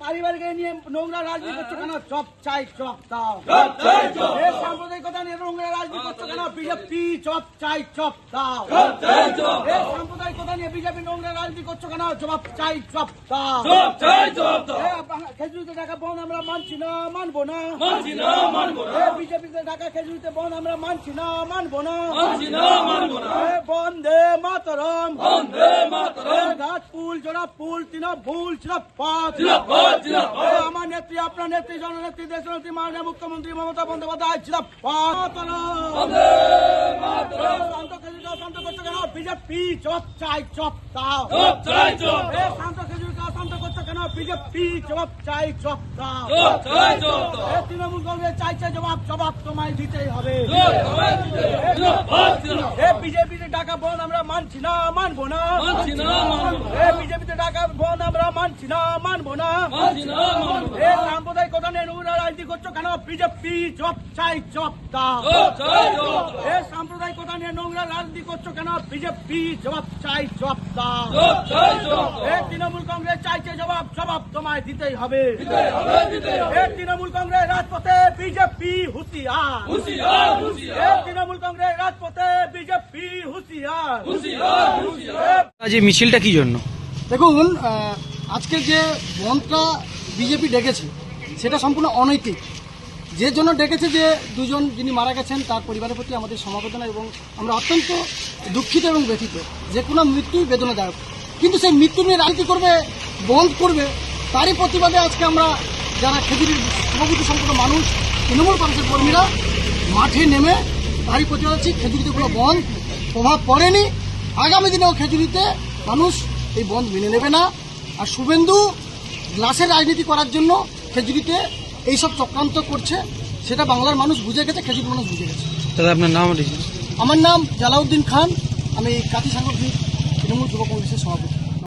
পারিবারিক নিয়ে নোংরা রাজনীতি করছ কেন? চপ চাই চপ দাও। সাম্প্রদায়িকতা নিয়ে নোংরা রাজনীতি করছ কেন? বিজেপি চপ চাই চপ দাও। সাম্প্রদায়িকতা নিয়ে বিজেপি নোংরা রাজনীতি করছ কেন? জবাব চাই চপ দাও। খেজুরিতে টাকা বন্ধ আমরা মানছি না মানবো না। বিজেপিতে টাকা খেজুরিতে বন্ধ আমরা মানছি না মানবো না। এ বন্দে মাতরম। ভুল ছিল আমার নেত্রী আপনার নেত্রী জননেত্রী দেশ নেত্রী মাননীয় মুখ্যমন্ত্রী মমতা বন্দ্যোপাধ্যায় ছিল শান্ত করছ কেন? বিজেপি চপ চাই চপ দাও এ শান্ত খেজুরি শান্ত করছ কেন? বিজেপি জবাব চাই চপ দাও তৃণমূল কংগ্রেস চাইছে জবাব জবাব তোমায় দিতেই হবে। বিজেপিতে টাকা বন্ধ আমরা মানছি না মানবো না। বন্ধ আমরা মানছি না। মানবো না। এ সাম্প্রদায়িকতা নিয়ে নোংরা রাজনীতি করছ কেন? বিজেপি জব চাই জব দাও এ সাম্প্রদায়িকতা নিয়ে নোংরা রাজনীতি করছ কেন? বিজেপি জবাব চাই জব দাও এ তৃণমূল কংগ্রেস চাইছে জবাব জবাব তোমায় দিতেই হবে। এ তৃণমূল কংগ্রেস রাজপথে বিজেপি হুঁশিয়ার। এ তৃণমূল কংগ্রেস রাজপথে বিজেপি হুঁশিয়ার। আজ এই মিছিলটা কি জন্য? দেখুন আজকে যে বনটা বিজেপি ডেকেছে, সেটা সম্পূর্ণ অনৈতিক। যে জন্য ডেকেছে যে দুজন যিনি মারা গেছেন, তার পরিবারের প্রতি আমাদের সমবেদনা এবং আমরা অত্যন্ত দুঃখিত এবং ব্যথিত। যে কোনো মৃত্যুই বেদনাদায়ক। কিন্তু সেই মৃত্যু নিয়ে রাজনীতি করবে, বন্ধ করবে, তারই প্রতিবাদে আজকে আমরা যারা খেজুরির শুভবুদ্ধি সম্পূর্ণ মানুষ, তৃণমূল কংগ্রেসের কর্মীরা মাঠে নেমে তারই প্রতিবাদ আছি খেজুরিতে কোনো বন্ধ প্রভাব পড়েনি। আগামী দিনেও খেজুরিতে মানুষ এই বন্ধ মেনে নেবে না। আর শুভেন্দু গ্লাসের রাজনীতি করার জন্য খেজুরিতে এইসব চক্রান্ত করছে সেটা বাংলার মানুষ বুঝে গেছে খেজুরি মানুষ বুঝে গেছে। দাদা আপনার নাম আমার নাম জালাউদ্দিন খান আমি কাতি সাংগঠনিক তৃণমূল যুব কংগ্রেসের সভাপতি।